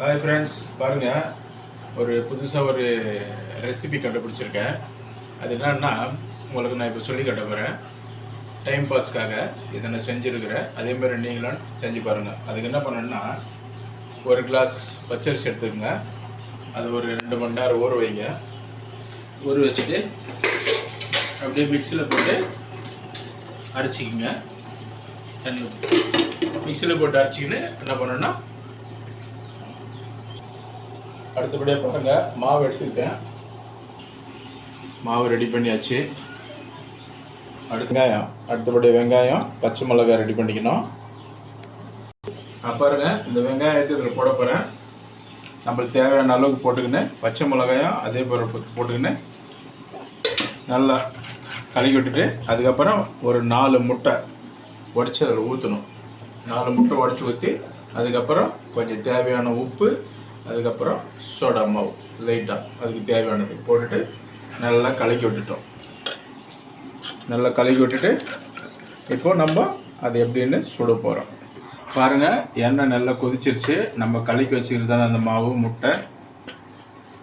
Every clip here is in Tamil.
ஹாய் ஃப்ரெண்ட்ஸ் பாருங்கள் ஒரு புதுசாக ஒரு ரெசிபி கண்டுபிடிச்சிருக்கேன். அது என்னன்னா உங்களுக்கு நான் இப்போ சொல்லி கட்ட போகிறேன் டைம் பாஸ்க்காக இதை நான் செஞ்சுருக்கிறேன். அதே மாதிரி நீங்களும் செஞ்சு பாருங்கள் அதுக்கு என்ன பண்ணணும்னா ஒரு கிளாஸ் பச்சரிசி எடுத்துக்கோங்க. அது ஒரு ரெண்டு மணி நேரம் ஊற வைங்க. ஊற வச்சுட்டு அப்படியே மிக்சியில் போட்டு அரைச்சிக்கிங்க. தண்ணி மிக்சியில் போட்டு அரைச்சிக்கின்னு என்ன பண்ணணும்னா அடுத்தபடியாக பாருங்கள் மாவு எடுத்துக்கிட்டேன். மாவு ரெடி பண்ணியாச்சு. அடுத்து வெங்காயம் அடுத்தபடியாக வெங்காயம் பச்சை மிளகாய் ரெடி பண்ணிக்கணும். ஆ, பாருங்க இந்த வெங்காயத்தை இதில் போட போகிறேன் நம்மளுக்கு தேவையான அளவுக்கு போட்டுக்கின்னு பச்சை மிளகாயும் அதே போல் போட்டுக்கின்னு நல்லா கலக்கி விட்டுட்டு அதுக்கப்புறம் ஒரு நாலு முட்டை உடச்சி அதில் ஊற்றணும் நாலு முட்டை உடச்சி ஊற்றி அதுக்கப்புறம் கொஞ்சம் தேவையான உப்பு அதுக்கப்புறம் சோடா மாவு லைட்டாக அதுக்கு தேவையானது போட்டுட்டு நல்லா கலக்கி விட்டுட்டோம். நல்லா கலக்கி விட்டுட்டு இப்போ நம்ம அது எப்படின்னு சுட போகிறோம் பாருங்கள் எண்ணெய் நல்லா கொதிச்சிருச்சு. நம்ம கலக்கி வச்சுக்கிறதான அந்த மாவு முட்டை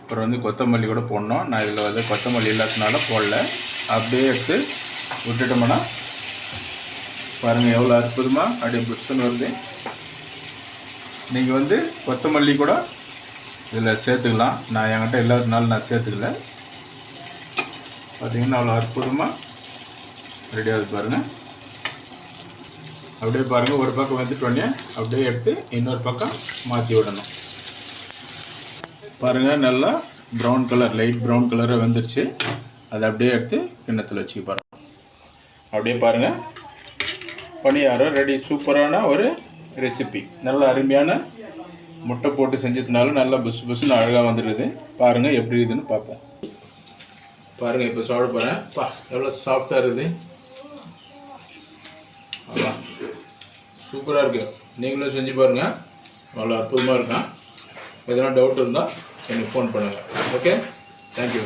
அப்புறம் வந்து கொத்தமல்லி கூட போடணும். நான் இதில் வந்து கொத்தமல்லி இல்லாததுனால போடல. அப்படியே எடுத்து விட்டுட்டோம்னா பாருங்கள் எவ்வளோ அற்புதமாக அப்படியே புஷ்ஷுன்னு வருது. நீங்கள் வந்து கொத்தமல்லி கூட இதில் சேர்த்துக்கலாம். நான் என்கிட்ட இல்லாததுனால நான் சேர்த்துக்கல. பார்த்தீங்கன்னா அவ்வளோ அற்புதமாக ரெடியாகுது பாருங்கள் அப்படியே பாருங்கள் ஒரு பக்கம் வந்துட்டோடனே அப்படியே எடுத்து இன்னொரு பக்கம் மாற்றி விடணும். பாருங்கள் நல்லா ப்ரௌன் கலர் லைட் ப்ரௌன் கலராக வந்துருச்சு. அதை அப்படியே எடுத்து கிண்ணத்தில் வச்சுக்க பாருங்க. அப்படியே பாருங்கள் பணியாரம் ரெடி சூப்பரான ஒரு ரெசிபி நல்ல அருமையான முட்டை போட்டு செஞ்சதுனாலும் நல்லா பஸ் புசுன்னு அழகாக வந்துடுது பாருங்கள் எப்படி இருக்குதுன்னு பார்ப்போம். பாருங்கள் இப்போ சாப்பிட போகிறேன் பா எவ்வளோ சாஃப்டாக இருக்குது. அதான் சூப்பராக இருக்குது நீங்களும் செஞ்சு பாருங்கள் அவ்வளோ அற்புதமாக இருக்கும் எதனா டவுட் இருந்தால் எனக்கு ஃபோன் பண்ணுங்கள் ஓகே தேங்க்யூ